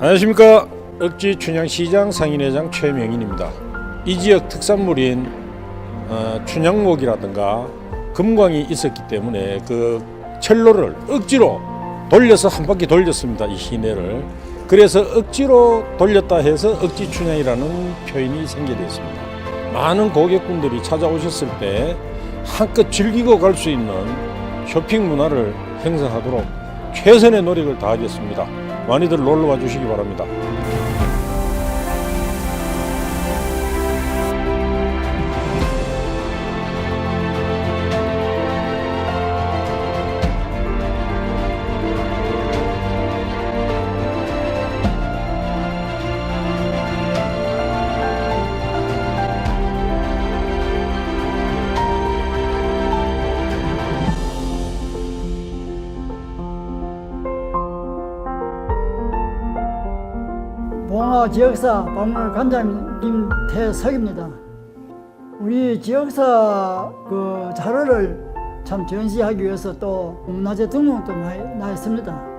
안녕하십니까 억지 춘향시장 상인회장 최명인입니다. 이 지역 특산물인 어, 춘향목이라든가 금광이 있었기 때문에 그 철로를 억지로 돌려서 한 바퀴 돌렸습니다. 이 시내를 그래서 억지로 돌렸다 해서 억지 춘향이라는 표현이 생겨났습니다. 많은 고객분들이 찾아오셨을 때 한껏 즐기고 갈 수 있는 쇼핑 문화를 형성하도록 최선의 노력을 다하겠습니다. 많이들 놀러 와 주시기 바랍니다. 지역사 박물 관장님 김태석입니다. 우리 지역사 그 자료를 참 전시하기 위해서 또 문화재 등록도 많이 나 있습니다.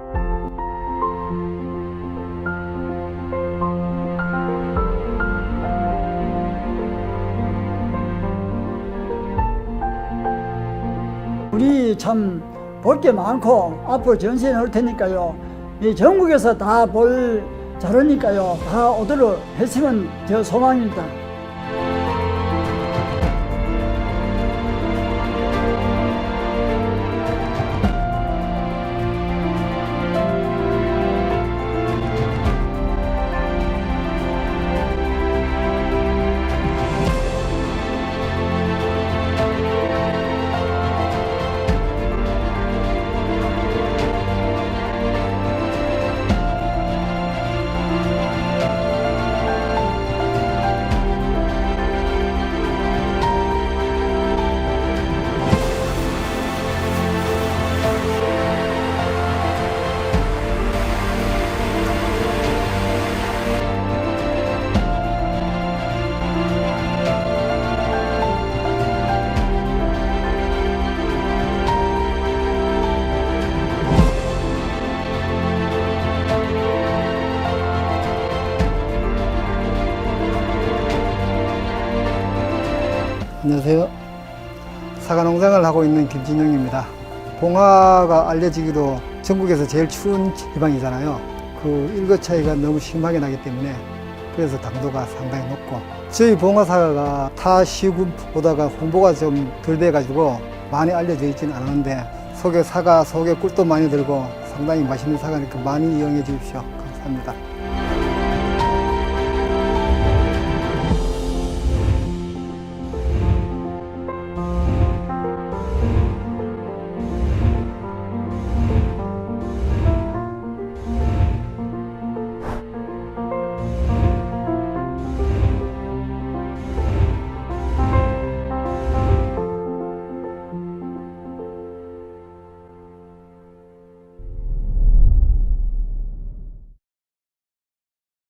우리 참 볼 게 많고 앞으로 전시해 놓을 테니까요. 이 전국에서 다볼 자료니까요. 다 오도록 했으면 저 소망입니다. 안녕하세요. 사과 농장을 하고 있는 김진영입니다. 봉화가 알려지기도 전국에서 제일 추운 지방이잖아요. 그 일거 차이가 너무 심하게 나기 때문에 그래서 당도가 상당히 높고 저희 봉화 사과가 타 시군보다가 홍보가 좀 덜 돼가지고 많이 알려져 있지는 않았는데 속에 사과 속에 꿀도 많이 들고 상당히 맛있는 사과니까 많이 이용해 주십시오. 감사합니다.